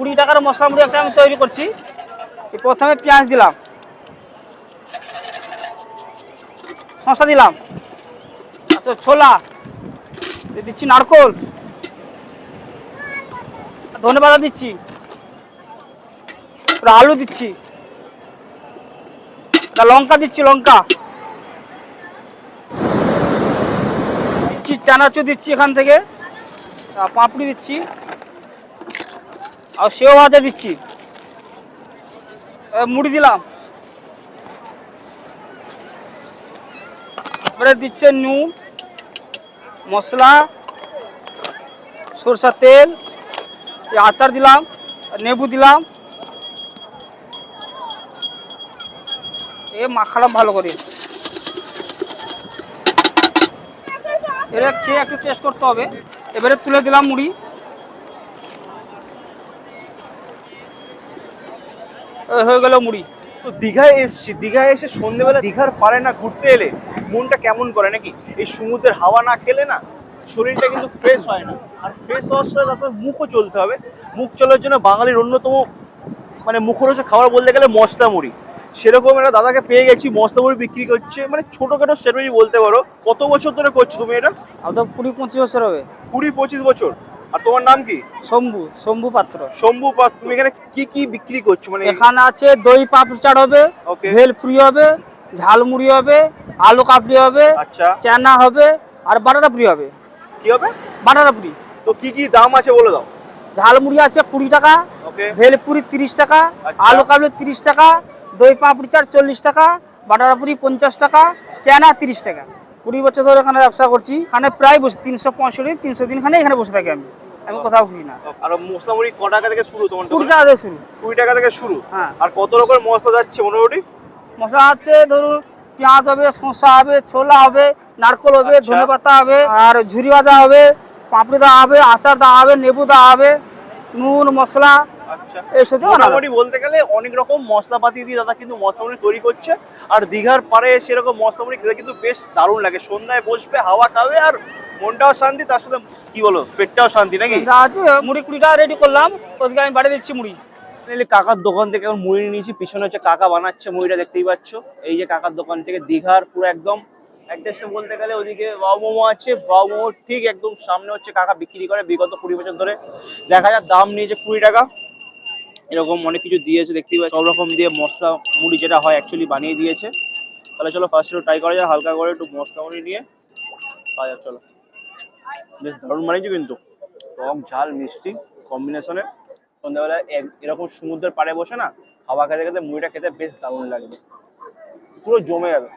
কুড়ি টাকার মশলা মুড়ি একটা আমি তৈরি করছি। প্রথমে পেঁয়াজ দিলাম। শসা দিলাম। আচ্ছা ছোলা। দিচ্ছি নারকোল। ধনে পাতা দিচ্ছি আলু দিচ্ছি। লঙ্কা দিচ্ছি লঙ্কা। দিচ্ছি, চানাচুর দিচ্ছি এখান থেকে। পাঁপড়ি দিচ্ছি। আর সেও ভাজা দিচ্ছি। মুড়ি দিলাম। এবারে দিচ্ছে নুন, মশলা, সরষার তেল আচার দিলাম নেবু দিলাম। এ, মাখালাম ভালো করে। এবার একটু টেস্ট করতে হবে। এবারে তুলে দিলাম মুড়ি। হয়ে গেল মুড়ি। তো দীঘায় এসছি দীঘায় এসে সন্ধ্যেবেলা দীঘার পারে না ঘুরতে এলে মনটা কেমন করে নাকি? এই সমুদ্রের হাওয়া না খেলে না শরীরটা কিন্তু ফ্রেশ হয় না। আর ফ্রেশ হওয়ার সাথে তাতে মুখও চলতে হবে। মুখ চলার জন্য বাঙালির অন্যতম মানে মুখরোচক খাবার বলতে গেলে মশলা মুড়ি। সেরকম একটা দাদাকে পেয়ে গেছি মশলা মুড়ি বিক্রি করছে। মানে ছোটখাটো সেরকমই বলতে পারো। কত বছর ধরে করছ তুমি এটা? আর তো কুড়ি পঁচিশ বছর হবে। কুড়ি পঁচিশ বছর। আর তোমার নাম কি? শম্ভু শম্ভু পাত্র। শম্ভু পাত্র। তুমি এখানে কি কি বিক্রি করছ? মানে এখানে আছে দই পাপড়ি হবে ওকে। ভেল পুরি হবে ঝালমুড়ি হবে আলু কাবলি হবে আচ্ছা। চানা হবে আর বাটাটা পুরি হবে। কি হবে? বাটাটা পুরি তো কি কি দাম আছে বলে দাও। ঝালমুড়ি আছে কুড়ি টাকা ওকে। ভেল পুরি তিরিশ টাকা আচ্ছা। আলু কাবলি তিরিশ টাকা দই পাপড়ি চাট চল্লিশ টাকা বাটাটা পুরি পঞ্চাশ টাকা চানা তিরিশ টাকা। কুড়ি বছর ধরে এখানে ব্যবসা করছি। এখানে প্রায় বসে তিনশো পঁয়ষট্টি তিনশো দিন খানে এখানে বসে থাকি আমি। আমি কোথাও ঘুরি না। আর মশলা মুড়ি ক টাকা থেকে শুরু তোমার কুড়ি টাকা দিয়ে শুরু। কুড়ি টাকা থেকে শুরু? হ্যাঁ। আর কত রকমের মশলা যাচ্ছে মোটামুটি? মশলা আছে ধরুন পেঁয়াজ হবে শসা হবে ছোলা হবে নারকল হবে আচ্ছা। ধনে পাতা হবে আর ঝুরি ভাজা হবে পাপড়ি দেওয়া হবে আচার দেওয়া হবে লেবু দেওয়া হবে নুন মশলা আচ্ছা। এইসব দিয়ে মোটামুটি বলতে গেলে অনেক রকম মশলাপাতি দিয়ে দাদা কিন্তু মশলা মুড়ি তৈরি করছে। আর দীঘার পারে সেরকম মশলা মুড়ি খেতে কিন্তু বেশ দারুণ লাগে। সন্ধ্যায় বসবে হাওয়া খাবে আর মনটাও শান্তি তার সাথে কি বলো পেটটাও শান্তি নাকি? মুড়ি কুড়িটা রেডি করলাম ওদিকে আমি বাড়ি দিচ্ছি মুড়ি। কাকার দোকান থেকে এখন মুড়ি নিয়েছি পিছনে হচ্ছে কাকা বানাচ্ছে মুড়িটা দেখতেই পাচ্ছ। এই যে কাকার দোকান থেকে দীঘার পুরো একদম অ্যাড্রেসটা বলতে গেলে ওদিকে বাউ মোমো আছে। বাউ মোমো ঠিক একদম সামনে হচ্ছে কাকা বিক্রি করে বিগত কুড়ি বছর ধরে। দেখা যায় দাম নিয়েছে কুড়ি টাকা। এরকম অনেক কিছু দিয়েছে, দেখতেই পাচ্ছ। সব রকম দিয়ে মশলা মুড়ি যেটা হয় অ্যাকচুয়ালি বানিয়ে দিয়েছে। তাহলে চলো ফার্স্ট একটু ট্রাই করা যায় হালকা করে একটু মশলা মুড়ি নিয়ে খাওয়া যাক, চলো। বেশ দারুণ বানিয়েছে কিন্তু। টক ঝাল, মিষ্টি কম্বিনেশনে সন্ধ্যাবেলায় এরকম সমুদ্রের পাড়ে বসে না, হাওয়া খেতে খেতে মুড়িটা খেতে বেশ দারুণ লাগবে। পুরো জমে যাবে।